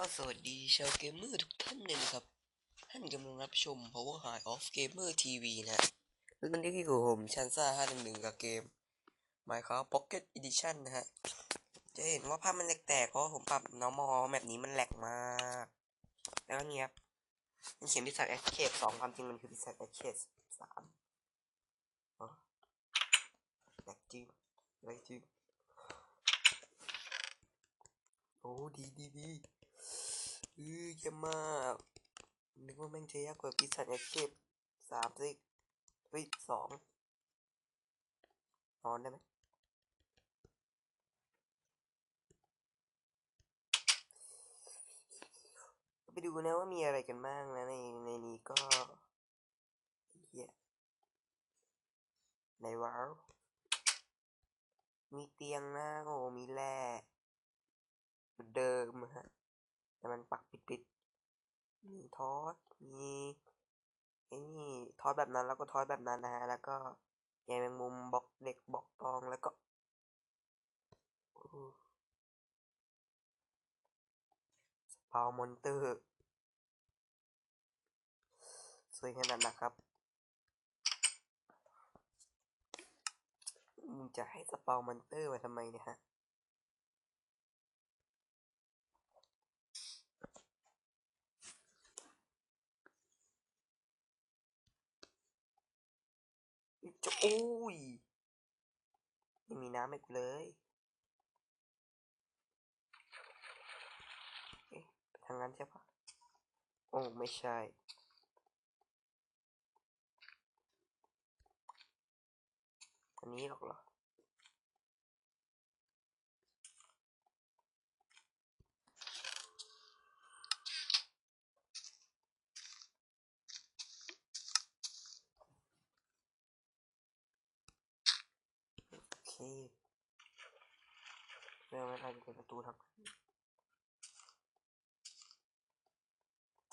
ก็สวัสดีชาวเกมเมอร์ทุกท่านเลยนะครับ ท่านกำลังรับชม Power High of Gamer TV นะฮะแล้ววันนี้ก็อยู่กับผมชันซ่า511กับเกม Minecraft Pocket Edition นะฮะ จะเห็นว่าภาพมันแตกๆเพราะผมปรับ normal แบบนี้มันแหลกมาก แล้วก็เงียบมันเขียนพิษัท Escape 2ความจริงมันคือพิษัท Escape 3อ๋อแหลกจริงแหลกจริงโอ้ดีดีดี เออเยี่ยมมากนึกว่าแม่งจะยากกว่าปีศาจแอคเก็บสามสิเฮ้ยสองนอนได้ไหมไปดูนะว่ามีอะไรกันบ้างนะในในนี้ก็เฮียในว้าวมีเตียงนะโอ้มีแร่เดิมฮะ แต่มันปักปิดๆมีทอสมีไอ้นี่ทอสแบบนั้นแล้วก็ทอสแบบนั้นนะฮะแล้วก็ใยแมงมุมบล็อกเด็กบล็อกตองแล้วก็สปาวมอนเตอร์สวยขนาดนะครับมึงจะให้สปาวมอนเตอร์มาทำไมเนี่ยฮะ อ้ยไม่มีน้ำให้กูเลยเทางนั้นใช่ปะโอ้ไม่ใช่อันนี้หรอกเหรอ โอเค เรื่อะไรจะเป็นประตูทาง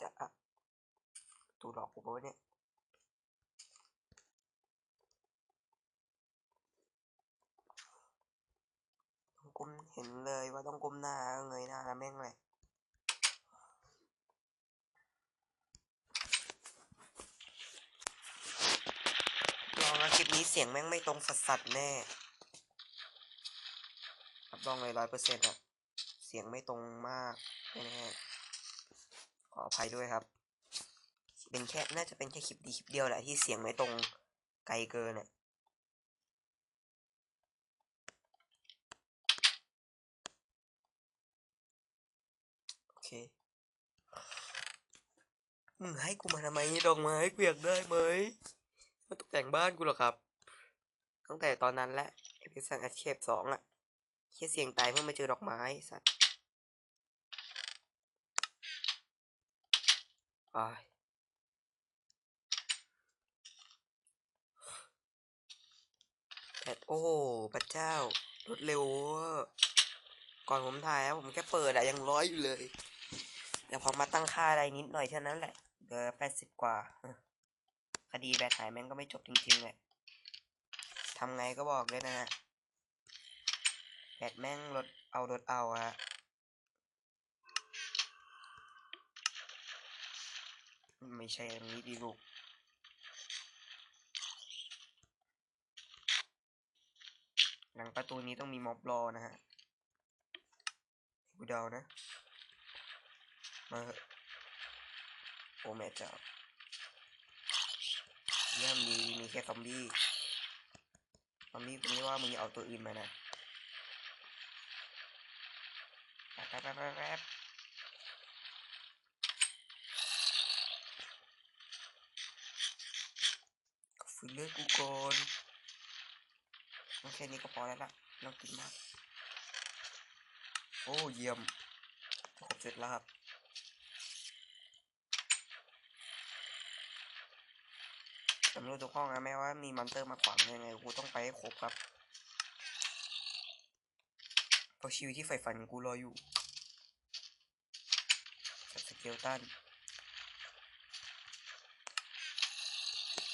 จะประตูหลอกกูปเนี่ยต้องก้มเห็นเลยว่าต้องก้มหน้าเงยหน้าแล้วแม่งเลยลองนะคลิปนี้เสียงแม่งไม่ตรงสัสสัสๆแน่ รับรองเลยร้อยเปอร์เซ็นต์อะเสียงไม่ตรงมากแน่ขออภัยด้วยครับ เป็นแค่น่าจะเป็นแค่คลิปดีคลิปเดียวแหละที่เสียงไม่ตรงไกลเกินเนี่ยโอเคมึงให้กูมาทำไมดอกไม้กูอยากได้ไหมมาตกแต่งบ้านกูเหรอครับ ตั้งแต่ตอนนั้นแหละเอพิซันแอชเคปสองอะ แค่เสียงตายเพื่อมาเจอดอกไม้สัตว์ไปแปดโอ้พระเจ้ารวดเร็วก่อนผมถ่ายผมแค่เปิดอะยังร้อยอยู่เลยแต่พอมาตั้งค่าอะไรนิดหน่อยเท่านั้นแหละเหลือแปดสิบกว่าคดีแบตหายแม่งก็ไม่จบจริงๆเลยทำไงก็บอกเลยนะฮะ แบตแม่งลดเอาลดเอาอะไม่ใช่อันนี้ดีลูกหลังประตูนี้ต้องมีม็อบรอนะฮะกูเดานะ มาโอ้แม่เจ้าเยี่ยมีมีแค่ซอมบี้ ซอมบี้กูไม่ว่ามึงอย่าเอาตัวอื่นมานะ แป๊บแบแป๊บแป๊บแป๊บก็ฟื้นเลือดกูก่อนโอเคนี้ก็พอแล้วล่ะไม่ต้องกินมาก โอ้เยี่ยมครบเสร็จแล้วครับสำรวจทุกห้องนะแม้ว่ามีมอนเตอร์มาขวางยังไงกูต้องไปให้ครบครับเพราะชีวิตที่ใฝ่ฝันกูรออยู่ เกลตัน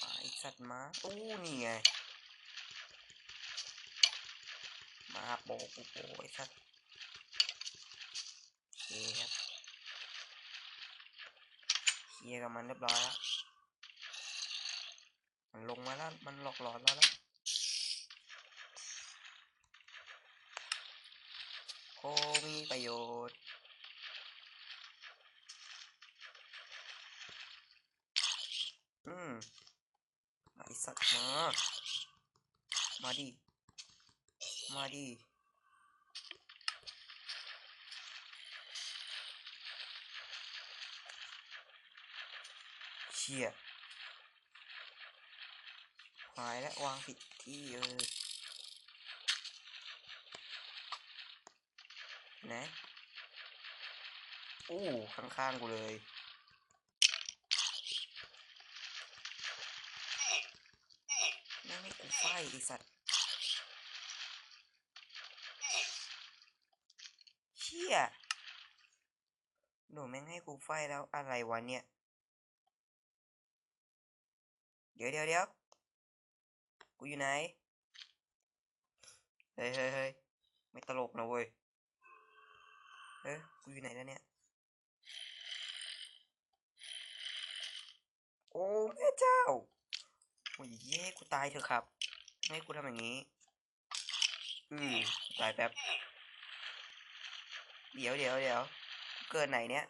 ไอสัตว์มาโอ้นี่ไง มาโปกูโปไอสัตว์เคครับเคลียกับมันเรียบร้อยแล้ว มันลงมาแล้ว มันหลอกหลอนเราแล้วโอ้มีประโยชน์ อืมมาไอ สัตว์มา มาดิ มาดิ เชี่ยหายแล้ววางผิดที่เออไหนอู้ข้างๆกูเลยแม่งให้กู ไฟไอสัตว์เชี่ยหนูแม่งให้กูไฟแล้วอะไรวะเนี่ย เดี๋ยวเดี๋ยวเดี๋ยวกูอยู่ไหน เฮ้ยเฮ้ยเฮ้ยไม่ตลกนะเว้ยเอ้ยกูอยู่ไหนแล้วเนี่ย โอ้แม่เจ้า โอ้ยเย่กูตายเถอะครับ ให้กูทำอย่างนี้ อืมตายแป๊บ เดี๋ยวเดี๋ยวเดี๋ยวกูเกินไหนเนี่ย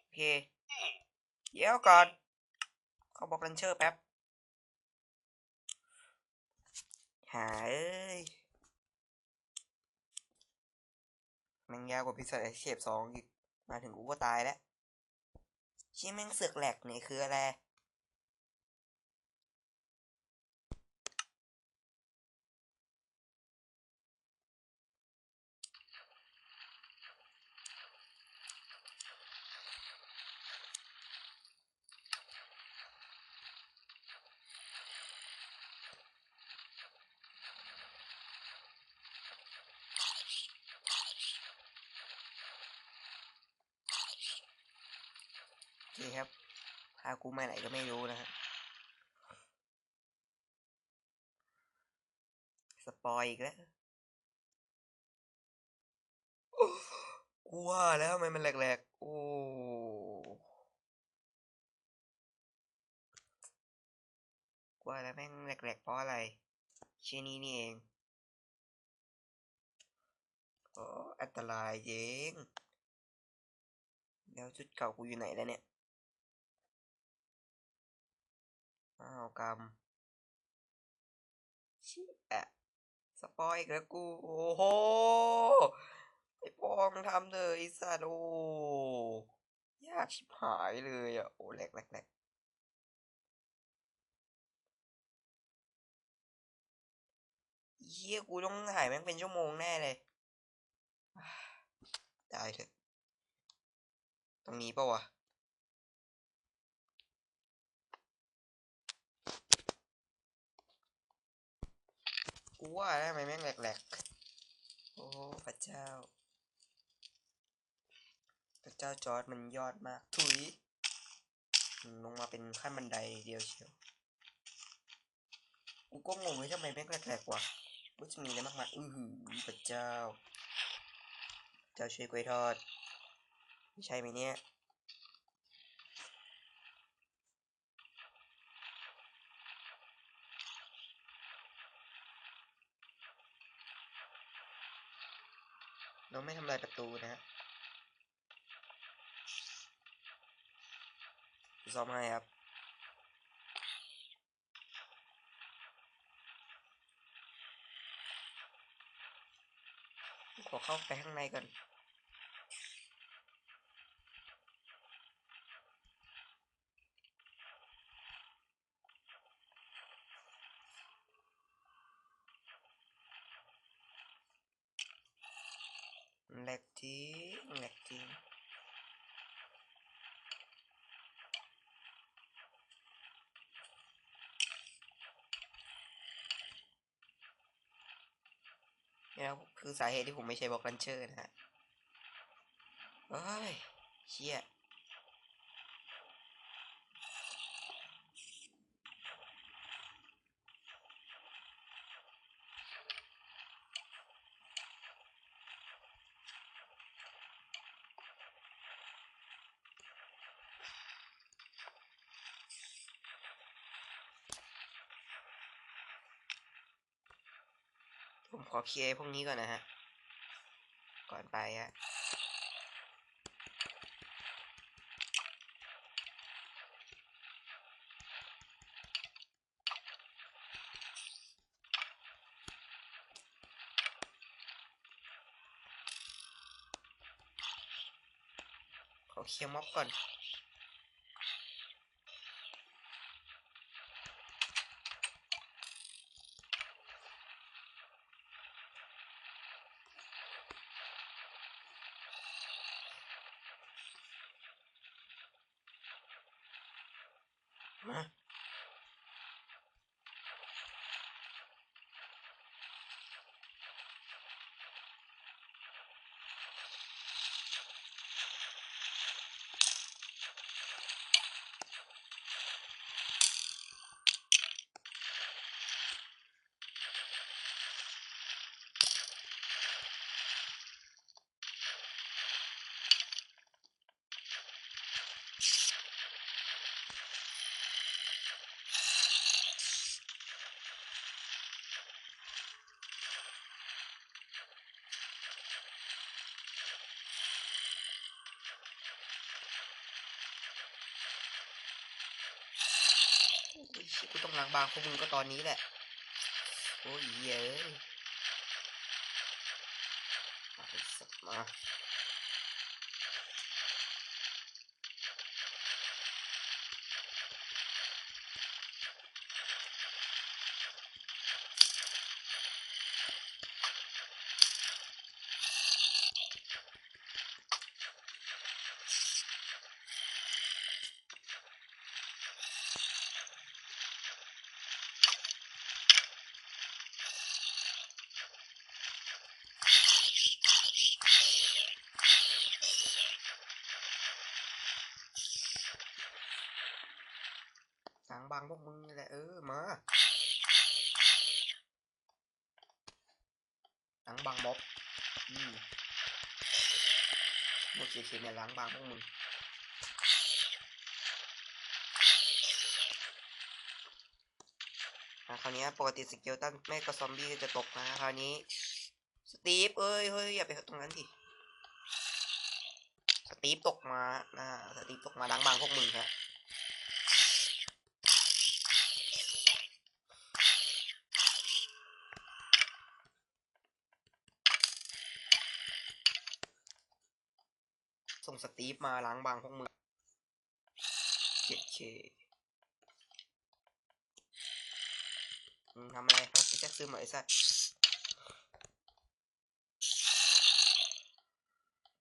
โอเค เดี๋ยวก่อน เขาบอกลันเชอร์แป๊บ หาเอ้ยแม่งยาวกว่าพิซซ่าเชฟสองอีก มาถึงกูก็ตายแล้วเชี่ยแม่งเสือกแหลกเนี่ยคืออะไร โอเครับ พากูมาไหนก็ไม่รู้นะฮะสปอยอีกแล้วกูว่าแล้วทำไมมันแหลกๆ โอ้ กูว่าแล้วแม่งแหลกๆเพราะอะไรเช่นนี้นี่เองโอ้อันตรายเยิงแล้วชุดเก่ากูอยู่ไหนแล้วเนี่ย อ้าวกรรมเชี่ยสปอยอีกแล้วกู โอ้โหไอ้ปองทำเลยไอ้สัตว์โอ้ยากชิบหายเลยอะ โอ้แหลกแหลกแหลกเฮียกูต้องถ่ายแม่งเป็นชั่วโมงแน่เลยได้เถอะตรงนี้ปะวะ กูว่าแล้วทำไมแม่งแหลกๆ โอ้พระเจ้า พระเจ้าจอร์ดมันยอดมาก ถุย ลงมาเป็นขั้นบันไดเดียวเชียว กูก็งงเลยทำไมแม่งแหลกๆวะว่าจะมีอะไรมากมายอือหือพระเจ้า เจ้าช่วยกล้วยทอด ไม่ใช่ไหมเนี่ย เราไม่ทำลายประตูนะฮะซ้อมให้ครับขอเข้าไปข้างในก่อน แหลกจริงแหลกจริง นะครับคือสาเหตุที่ผมไม่ใช้บล็อกลันเชอร์นะฮะเฮ้ยเชี่ย ผมขอเคลียร์พวกนี้ก่อนนะฮะ ก่อนไปฮะขอเคลียร์ม็อบก่อน มา โอ้ยชิ กูต้องล้างบางพวกมึงก็ตอนนี้แหละ โอ้ยเย้ยมาไอ้สัตว์มา พวกมึงนี่แหละเออมาล้างบางม็อบอืมโอเคโอเคเนี่ยล้างบางพวกมึงอะคราวนี้ปกติสเกลตันไม่ก็ซอมบี้จะตกนะคราวนี้สตีฟเอ้ยเฮ้ยอย่าไปตรงนั้นดิสตีฟตกมานะสตีฟตกมาดังบางพวกมึงครับ ส่งสตีฟมาล้างบางพวกมึงเจ็ดเคมึงทำอะไรครับแจ็คซื้อมาไอ้สัส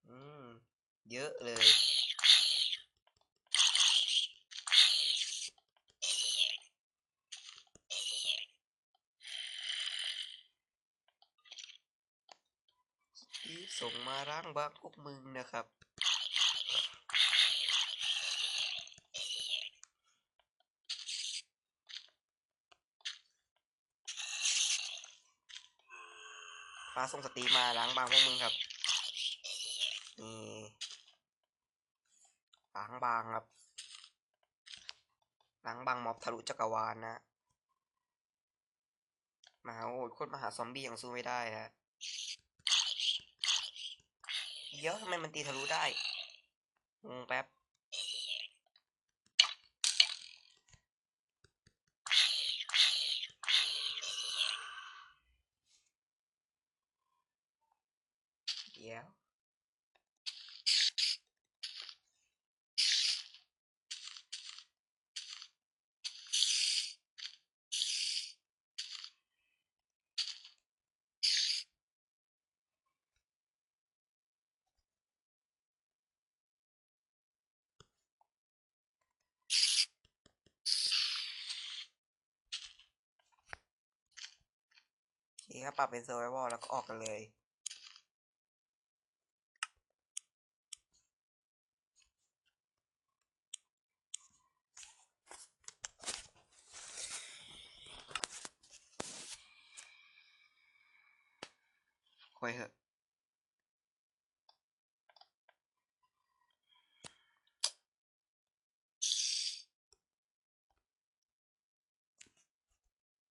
อืม เยอะเลย ที่ส่งมาร่างบางพวกมึงนะครับาส่งสตรีมาล้างบางพวกมึงครับนี่ล้างบางครับล้างบางม็อบทะลุจักรวาลนะมาโอ้ยโคตรมหาซอมบี้ยังสู้ไม่ได้ฮะเดี๋ยวทำไมมันตีทะลุได้งงแป๊บ เดี๋ยวโอเครับปรับเป็น survival แล้วก็ออกกันเลย ไปเถอะ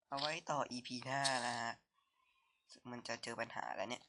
เอาไว้ต่อ EP หน้านะฮะ มันจะเจอปัญหาแล้วเนี่ย